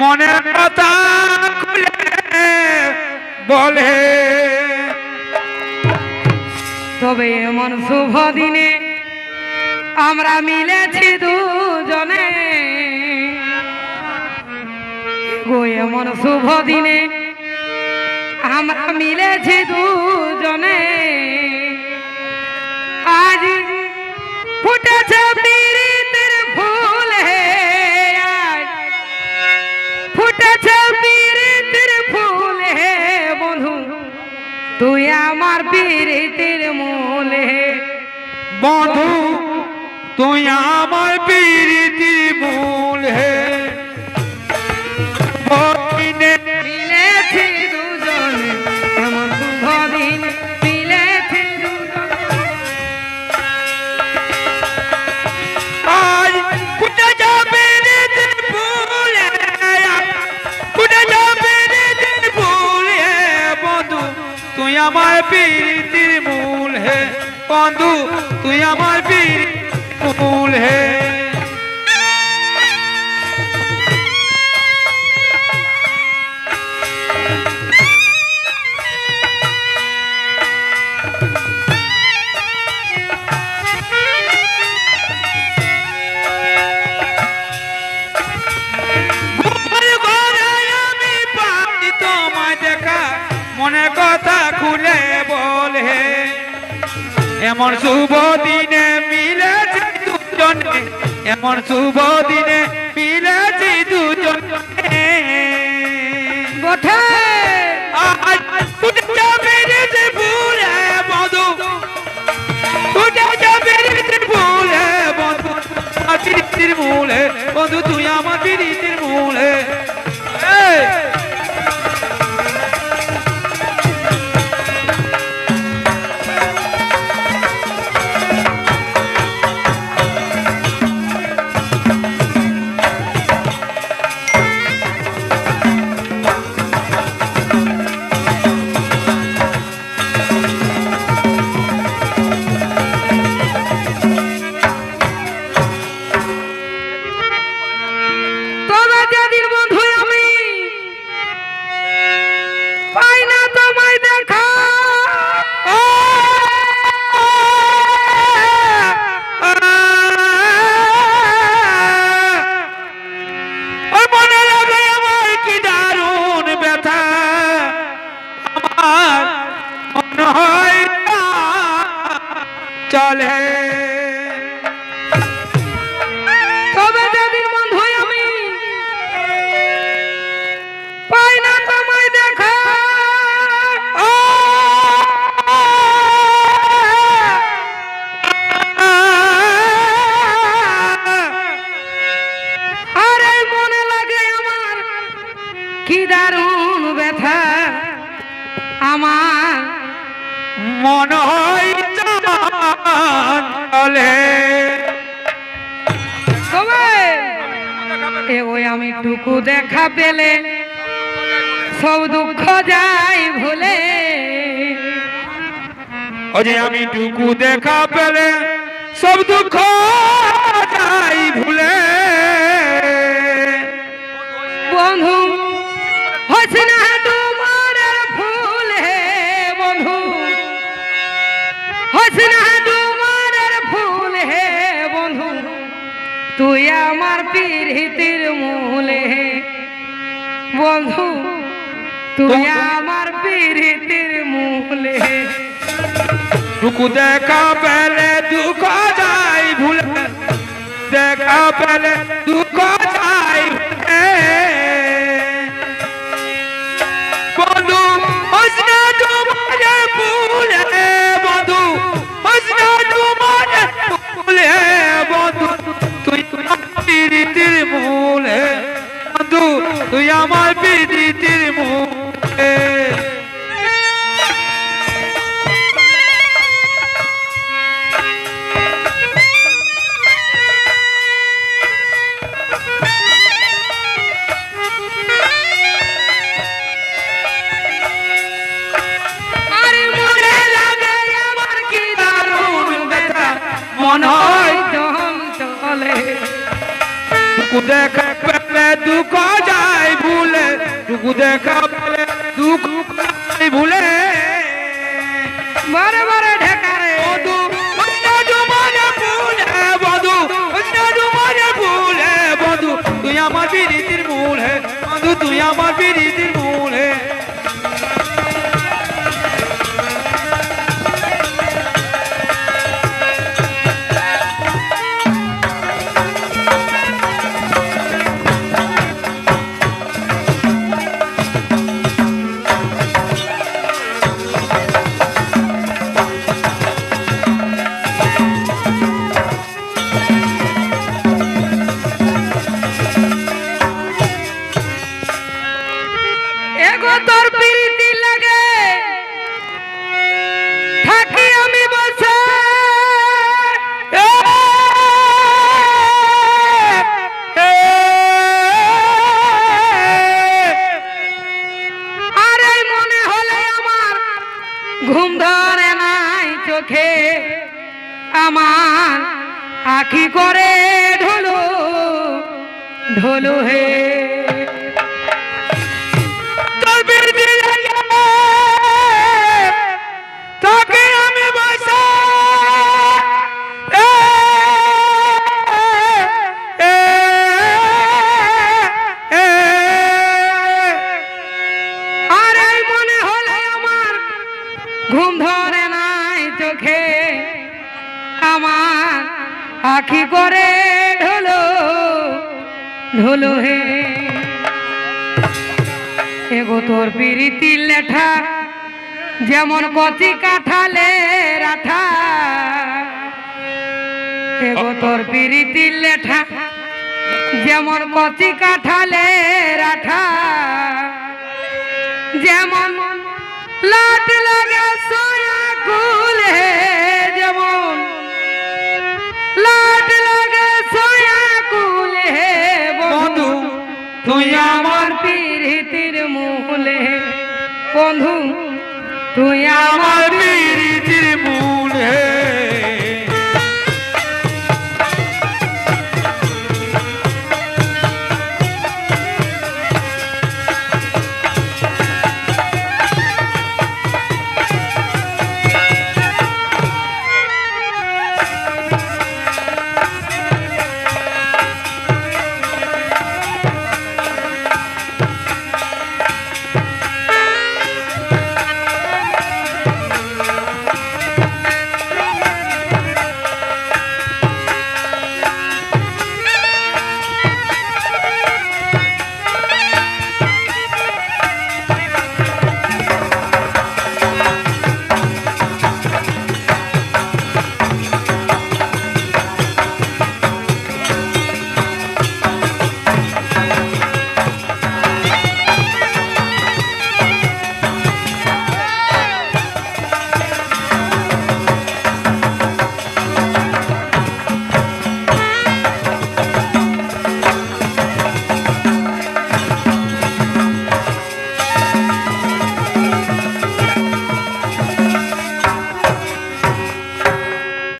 মনের কথা খুলে বলে। তবে এমন শুভ দিনে আমরা মিলেছি দুজনে। গো, এমন শুভ দিনে আমরা মিলেছি দুজনে। আজ ফুটেছে বন্ধু তুই আমার বন্ধু তুই আমার প্রীতির মূল হে। মনে কথা এমন শুভ দিনে মিলেছি দুজনে। এমন শুভ দিনে মিলেছি দুজনে। মূল বন্ধু তুই আমার প্রীতির মূল। ব্যথা আমার মনে ওই আমি টুকু দেখা পেলে সব দুঃখ যাই ভুলে। ও যে আমি টুকু দেখা পেলে সব দুঃখ যাই তুই আমার পীড়িতির মূলে। বন্ধু তুই আমার পীড়িতির মূলে। টুকু দেখা পেলে দুঃখ যাই ভুলে। দেখা পেলে দুঃখ আমার বিদিতির মূলে দুঃখ ভুলে বারে বারে ঢেকারে বধু। তুই আমার বিরীতির মূল হে। বধু তুই আমার বিরীতির আখি করে ঢোলো? ঢোলো হে আখি করে ঢোলো ঢোলো হে। এগো তোর পিরিতি লেঠা, যেমন কচি কাঠালে রাঠা। এগো তোর পিরিতি লেঠা, যেমন কচি কাঠালে রাঠা। যেমন লাট লাগে তুই